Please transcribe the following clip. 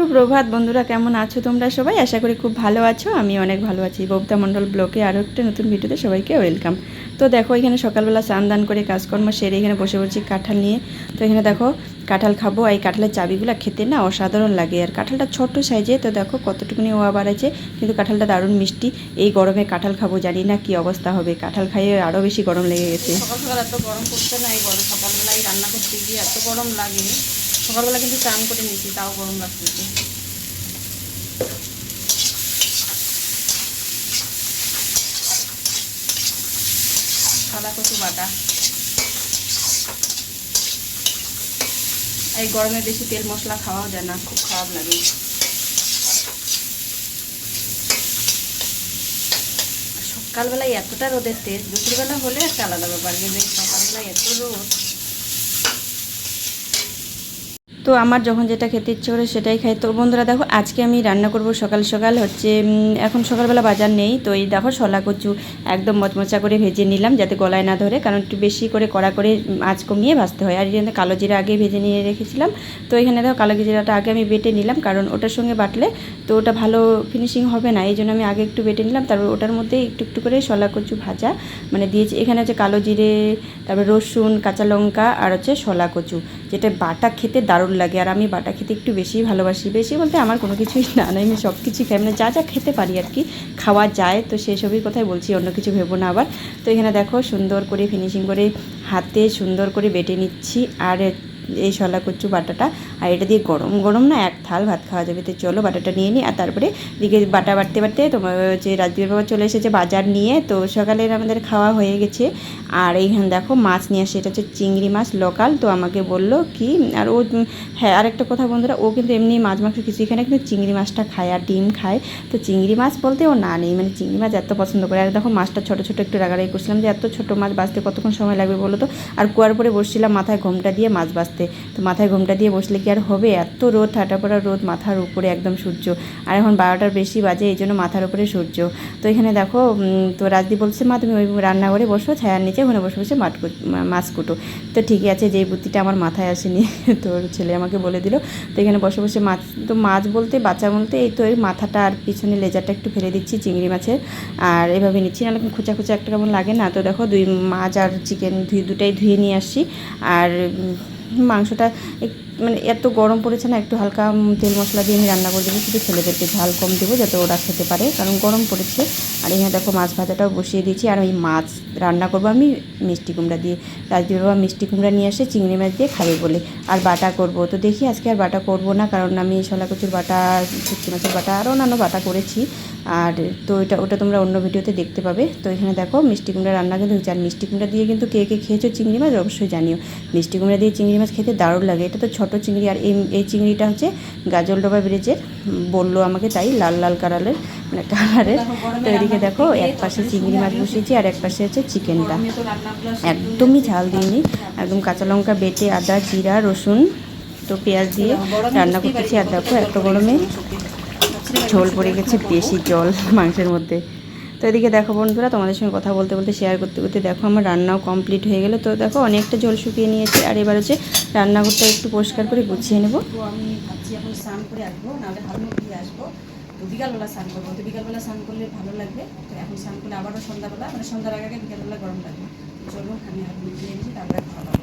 সুপ্রভাত, বন্ধুরা কেমন আছো তোমরা সবাই? আশা করি খুব ভালো আছো। আমি অনেক ভালো আছি। ববতা মণ্ডল ব্লকে আরও একটা নতুন ভিডিওতে সবাইকে ওয়েলকাম। তো দেখো, এখানে সকালবেলা স্নান দান করে কাজকর্ম সেরে এখানে বসে পড়ছি কাঁঠাল নিয়ে। তো এখানে দেখো, কাঁঠাল খাব। এই কাঁঠালের চাবিগুলো খেতে না অসাধারণ লাগে। আর কাঁঠালটা ছোট্ট সাইজে, তো দেখো কতটুকুনি ওয়া বাড়াচ্ছে কিন্তু কাঁঠালটা দারুণ মিষ্টি। এই গরমে কাঁঠাল খাব, জানি না কি অবস্থা হবে। কাঁঠাল খাইয়ে আরও বেশি গরম লেগে গেছে। সকাল সকাল এত গরম পড়ছে না, এই গরম সকালবেলায় রান্না করতে গিয়ে এত গরম লাগে সকালবেলা কিন্তু চান করে নিয়েছি, তাও গরম লাগতেছে সাদা কচু বাটা। এই গরমে বেশি তেল মশলা খাওয়াও যায় না, খুব খারাপ লাগে। সকালবেলায় এতটা রোদের তেজ দুপুরবেলা হলে একটা আলাদা ব্যাপার কিন্তু সকালবেলায় এত রোদ। তো আমার যখন যেটা খেতে ইচ্ছে করে সেটাই খাই। তো বন্ধুরা দেখো, আজকে আমি রান্না করব সকাল সকাল হচ্ছে এখন সকালবেলা বাজার নেই। তো এই দেখো শলা কচু একদম মচমচা করে ভেজে নিলাম যাতে গলায় না ধরে, কারণ একটু বেশি করে কড়া করে আঁচ কমিয়ে ভাজতে হয়। আর এখানে কালো জিরা আগে ভেজে নিয়ে রেখেছিলাম। তো এখানে দেখো কালো জিরাটা আগে আমি বেটে নিলাম, কারণ ওটার সঙ্গে বাটলে তো ওটা ভালো ফিনিশিং হবে না। এই জন্য আমি আগে একটু বেটে নিলাম, তারপর ওটার মধ্যে একটু একটু করে শলা কচু ভাজা মানে দিয়েছি। এখানে হচ্ছে কালো জিরে, তারপর রসুন, কাঁচা লঙ্কা আর হচ্ছে শলা কচু, যেটা বাটা খেতে দারুণ লাগে আর আমি বাটা খেতে একটু বেশি ভালোবাসি। বেশি বলতে আমার কোনো কিছুই না আমি সব কিছুই খাই। মানে যা যা খেতে পারি আর কি, খাওয়া যায়। তো সেসবই কথাই বলছি, অন্য কিছু ভেবো না আবার। তো এখানে দেখো সুন্দর করে ফিনিশিং করে হাতে সুন্দর করে বেটে নিচ্ছি। আর এই শলা কচু বাটাটা আর এটা দিয়ে গরম গরম না এক থাল ভাত খাওয়া যাবে। তো চলো বাটাটা নিয়ে নিই আর তারপরে দিকে বাটা বাটতে বাটতে তোমার হচ্ছে রাজবীর বাবা চলে এসেছে বাজার নিয়ে। তো সকালের আমাদের খাওয়া হয়ে গেছে। আর এইখানে দেখো মাছ নিয়ে আসে, এটা হচ্ছে চিংড়ি মাছ লোকাল। তো আমাকে বলল কি, আর ও হ্যাঁ আরেকটা কথা বন্ধুরা, ও কিন্তু এমনি মাছ মাংস কিছু এখানে কিন্তু চিংড়ি মাছটা খায় আর ডিম খায়। তো চিংড়ি মাছ বলতে ও না নেই মানে চিংড়ি মাছ এত পছন্দ করে। আর দেখো মাছটা ছোটো ছোটো একটু রাগারাগি করছিলাম যে এত ছোটো মাছ বাঁচতে কতক্ষণ সময় লাগবে বলো তো? আর কুয়ার পরে বসছিলাম, মাথায় ঘোমটা দিয়ে মাছ বাঁচতে তো মাথায় ঘোমটা দিয়ে বসলে কি আর হবে? এত রোদ ঠাটা পড়া রোদ, মাথার উপরে একদম সূর্য। আর এখন বারোটার বেশি বাজে, এই জন্য মাথার উপরে সূর্য। তো এখানে দেখো তো রাজদি বলছে, মা, তুমি ওই রান্নাঘরে বসো, ছায়ার নিচে ওখানে বসে বসে মাঠ মাছ কুটো। তো ঠিকই আছে, যেই বুদ্ধিটা আমার মাথায় আসেনি, তোর ছেলে আমাকে বলে দিল। তো এখানে বসে বসে মাছ, তো মাছ বলতে, বাচ্চা বলতে, এই তো এই মাথাটা আর পিছনে লেজারটা একটু ফেলে দিচ্ছি চিংড়ি মাছের। আর এভাবে নিচ্ছি, নাহলে খোঁচা খোঁচা একটা কেমন লাগে না? তো দেখো, দুই মাছ আর চিকেন ধুই দুটাই ধুয়ে নিয়ে আসছি। আর মাংসটা মানে এত গরম পড়েছে না, একটু হালকা তেল মশলা দিয়ে আমি রান্না করে দেবো, শুধু ছেলেদেরকে ঝাল কম দেবো যাতে ওরা খেতে পারে, কারণ গরম পড়েছে। আর এখানে দেখো মাছ ভাজাটাও বসিয়ে দিয়েছি, আর ওই মাছ রান্না করব আমি, মিষ্টি কুমড়া দিয়ে। রাজদীপ বাবা মিষ্টি কুমড়া নিয়ে আসে, চিংড়ি মাছ দিয়ে খাবে বলে। আর বাটা করব, তো দেখি আজকে আর বাটা করব না, কারণ আমি শলা কচুর বাটা, শুটকি মাছের বাটা, আরও অন্যান্য বাটা করেছি। আর তো এটা, ওটা তোমরা অন্য ভিডিওতে দেখতে পাবে। তো এখানে দেখো মিষ্টি কুমড়া রান্না কিন্তু হচ্ছে আর মিষ্টি কুমড়া দিয়ে কিন্তু কে কে খেয়েছো চিংড়ি মাছ অবশ্যই জানিও। মিষ্টি কুমড়া দিয়ে চিংড়ি মাছ খেতে দারুণ লাগে, এটা তো ছোট চিংড়ি আর এই এই চিংড়িটা হচ্ছে গাজলডোবা ব্রিজের বলল আমাকে তাই লাল লাল কালারের মানে কালারের। তো এদিকে দেখো এক পাশে চিংড়ি মাছ বসিয়েছি আর এক পাশে হচ্ছে চিকেনটা। একদমই ঝাল দিইনি একদম কাঁচা লঙ্কা বেটে আদা জিরা রসুন তো পেঁয়াজ দিয়ে রান্না করতেছি। আর দেখো এত গরমে ঝোল পড়ে গেছে বেশি জল মাংসের মধ্যে। তো এদিকে দেখো বন্ধুরা, তোমাদের সঙ্গে কথা বলতে বলতে শেয়ার করতে করতে দেখো আমার রান্নাও কমপ্লিট হয়ে গেলো। তো দেখো অনেকটা জল শুকিয়ে নিয়েছে, আর এবার হচ্ছে রান্নাঘরটা একটু পরিষ্কার করে গুছিয়ে নেব। আমি ভাবছি এখন স্নান করে আসব, নাহলে দিয়ে আসব। তো বিকালবেলা স্নান করব, তো বিকালবেলা স্নান করলে ভালো লাগবে। তো এখন স্নান করলে আবারও সন্ধ্যাবেলা মানে সন্ধ্যার আগে বিকালবেলা গরম লাগবে। চলো, আমি মুখ দিয়ে দিচ্ছি, তারপরে খাওয়া